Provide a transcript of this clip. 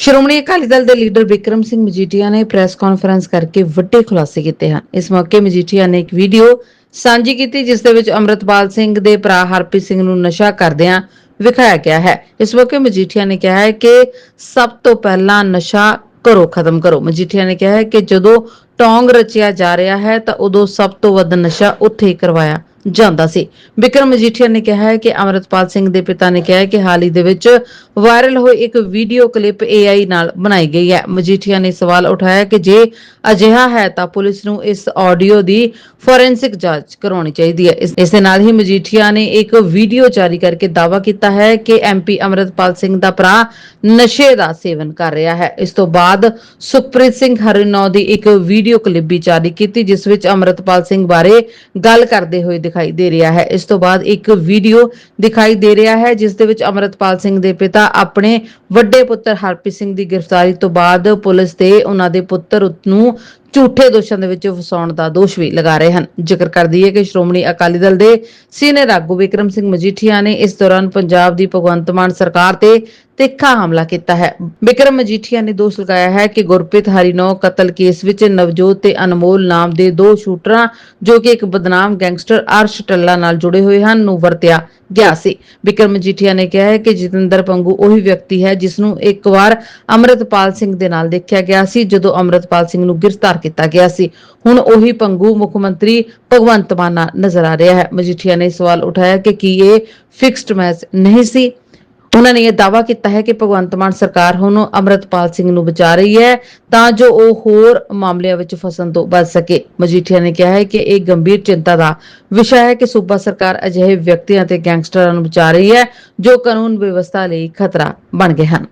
ਸ਼੍ਰੋਮਣੀ ਅਕਾਲੀ ਦਲ ਦੇ ਲੀਡਰ ਵਿਕਰਮ ਸਿੰਘ ਮਜੀਠੀਆ ਨੇ press conference ਕਰਕੇ ਵੱਡੇ ਖੁਲਾਸੇ ਕੀਤੇ ਹਨ। ਇਸ ਮੌਕੇ ਮਜੀਠੀਆ ਨੇ ਇੱਕ ਵੀਡੀਓ ਸਾਂਝੀ ਕੀਤੀ, ਜਿਸ ਦੇ ਵਿੱਚ ਅੰਮ੍ਰਿਤਪਾਲ ਸਿੰਘ ਦੇ ਭਰਾ ਹਰਪ੍ਰੀਤ ਸਿੰਘ ਨੂੰ ਨਸ਼ਾ ਕਰਦਿਆਂ ਵਿਖਾਇਆ ਗਿਆ ਹੈ। ਇਸ ਮੌਕੇ ਮਜੀਠੀਆ ਨੇ ਕਿਹਾ ਹੈ ਕਿ ਸਭ ਤੋਂ ਪਹਿਲਾਂ ਨਸ਼ਾ ਕਰੋ, ਖਤਮ ਕਰੋ। ਮਜੀਠੀਆ ਨੇ ਕਿਹਾ ਹੈ ਕਿ ਜਦੋਂ ਟੌਂਗ ਰਚਿਆ ਜਾ ਰਿਹਾ ਹੈ, ਤਾਂ ਉਦੋਂ ਸਭ ਤੋਂ ਵੱਧ ਨਸ਼ਾ ਉੱਥੇ ਹੀ ਕਰਵਾਇਆ ਜਾਂਦਾ ਸੀ। ਵਿਕਰਮ ਮਜੀਠੀਆ ਨੇ ਕਿਹਾ ਹੈ ਕਿ ਅਮਰਤਪਾਲ ਸਿੰਘ ਦੇ ਪਿਤਾ ਨੇ ਕਿਹਾ ਹੈ ਕਿ ਹਾਲ ਹੀ ਦੇ ਵਿੱਚ ਵਾਇਰਲ ਹੋਈ ਇੱਕ ਵੀਡੀਓ ਕਲਿੱਪ AI ਨਾਲ ਬਣਾਈ ਗਈ ਹੈ। ਮਜੀਠੀਆ ਨੇ ਸਵਾਲ ਉਠਾਇਆ ਕਿ ਜੇ ਅਜਿਹਾ ਹੈ ਤਾਂ ਪੁਲਿਸ ਨੂੰ ਇਸ ਆਡੀਓ ਦੀ ਫੋਰੈਂਸਿਕ ਜਾਂਚ ਕਰਾਉਣੀ ਚਾਹੀਦੀ ਹੈ। ਇਸ ਦੇ ਨਾਲ ਹੀ ਮਜੀਠੀਆ ਨੇ ਇੱਕ ਵੀਡੀਓ ਜਾਰੀ ਕਰਕੇ ਦਾਅਵਾ ਕੀਤਾ ਹੈ ਕਿ ਐਮਪੀ ਅਮਰਤਪਾਲ ਸਿੰਘ ਦਾ ਭਰਾ ਨਸ਼ੇ ਦਾ ਸੇਵਨ ਕਰ ਰਿਹਾ ਹੈ। ਇਸ ਤੋਂ ਬਾਅਦ ਸੁਖਪ੍ਰੀਤ ਸਿੰਘ ਹਰਿਨੌ ਦੀ ਇੱਕ ਵੀਡੀਓ ਕਲਿੱਪ ਵੀ ਜਾਰੀ ਕੀਤੀ, ਜਿਸ ਵਿੱਚ ਅਮਰਤਪਾਲ ਸਿੰਘ ਬਾਰੇ ਗੱਲ ਕਰਦੇ ਹੋਏ ਦਿਖਾਈ ਦੇ ਰਿਹਾ ਹੈ। ਇਸ ਤੋਂ ਬਾਅਦ ਇੱਕ ਵੀਡੀਓ ਦਿਖਾਈ ਦੇ ਰਿਹਾ ਹੈ, ਜਿਸ ਦੇ ਵਿੱਚ ਅਮਰਤਪਾਲ ਸਿੰਘ ਦੇ ਪਿਤਾ ਆਪਣੇ ਵੱਡੇ ਪੁੱਤਰ ਹਰਪ੍ਰੀਤ ਸਿੰਘ ਦੀ ਗ੍ਰਿਫਤਾਰੀ ਤੋਂ ਬਾਅਦ ਪੁਲਿਸ ਤੇ ਉਹਨਾਂ ਦੇ ਪੁੱਤਰ ਨੂੰ ਝੂਠੇ ਦੋਸ਼ਾਂ ਦੇ ਵਿੱਚ ਫਸਾਉਣ ਦਾ ਦੋਸ਼ ਵੀ ਲਗਾ ਰਹੇ ਹਨ। ਜ਼ਿਕਰ ਕਰ ਦਈਏ ਕਿ ਸ਼੍ਰੋਮਣੀ ਅਕਾਲੀ ਦਲ ਦੇ ਸੀਨੀਅਰ ਆਗੂ ਵਿਕਰਮ ਸਿੰਘ ਮਜੀਠੀਆ ਨੇ ਇਸ ਦੌਰਾਨ ਪੰਜਾਬ ਦੀ ਭਗਵੰਤ ਮਾਨ ਸਰਕਾਰ ਤੇ ਤਿੱਖਾ ਹਮਲਾ ਕੀਤਾ ਹੈ। ਬਿਕਰਮ ਮਜੀਠੀਆ ਨੇ ਦੋਸ਼ ਲਗਾਇਆ ਹੈ ਕਿ ਗੁਰਪ੍ਰੀਤ ਹਰੀਨੋ ਕਤਲ ਕੇਸ ਵਿੱਚ ਨਵਜੋਤ ਤੇ ਅਨਮੋਲ ਨਾਮ ਦੇ ਦੋ ਸ਼ੂਟਰਾਂ, ਜੋ ਕਿ ਇੱਕ ਬਦਨਾਮ ਗੈਂਗਸਟਰ ਅਰਸ਼ ਟੱਲਾ ਨਾਲ ਜੁੜੇ ਹੋਏ ਹਨ, ਨੂੰ ਵਰਤਿਆ ਗਿਆ ਸੀ। ਵਿਕਰਮ ਮਜੀਠੀਆ ਨੇ ਕਿਹਾ ਹੈ ਕਿ ਜਤਿੰਦਰ ਪੰਗੂ ਉਹੀ ਵਿਅਕਤੀ ਹੈ ਜਿਸ ਨੂੰ ਇੱਕ ਵਾਰ ਅਮਰਤਪਾਲ ਸਿੰਘ ਦੇ ਨਾਲ ਦੇਖਿਆ ਗਿਆ ਸੀ, ਜਦੋਂ ਅਮਰਤਪਾਲ ਸਿੰਘ ਨੂੰ ਗ੍ਰਿਫਤਾਰ ਕੀਤਾ ਗਿਆ ਸੀ। ਹੁਣ ਉਹੀ ਪੰਗੂ ਮੁੱਖ ਮੰਤਰੀ ਭਗਵੰਤ ਮਾਨ ਨਜ਼ਰ ਆ ਰਿਹਾ ਹੈ। ਮਜੀਠੀਆ ਨੇ ਸਵਾਲ ਉਠਾਇਆ ਕਿ ਕੀ ਇਹ ਫਿਕਸਡ ਮੈਚ ਨਹੀਂ ਸੀ? ਉਹਨਾਂ ਨੇ ਇਹ ਦਾਅਵਾ ਕੀਤਾ ਹੈ ਕਿ ਭਗਵੰਤ ਮਾਨ ਸਰਕਾਰ ਹੁਣ ਅਮਰਤਪਾਲ ਸਿੰਘ ਨੂੰ ਬਚਾ ਰਹੀ ਹੈ, ਤਾਂ ਜੋ ਉਹ ਹੋਰ ਮਾਮਲਿਆਂ ਵਿੱਚ ਫਸਣ ਤੋਂ ਬਚ ਸਕੇ। ਮਜੀਠੀਆ ਨੇ ਕਿਹਾ ਹੈ ਕਿ ਇਹ ਗੰਭੀਰ ਚਿੰਤਾ ਦਾ ਵਿਸ਼ਾ ਹੈ ਕਿ ਸੂਬਾ ਸਰਕਾਰ ਅਜਿਹੇ ਵਿਅਕਤੀਆਂ ਤੇ ਗੈਂਗਸਟਰਾਂ ਨੂੰ ਬਚਾ ਰਹੀ ਹੈ, ਜੋ ਕਾਨੂੰਨ ਵਿਵਸਥਾ ਲਈ ਖਤਰਾ ਬਣ ਗਏ ਹਨ।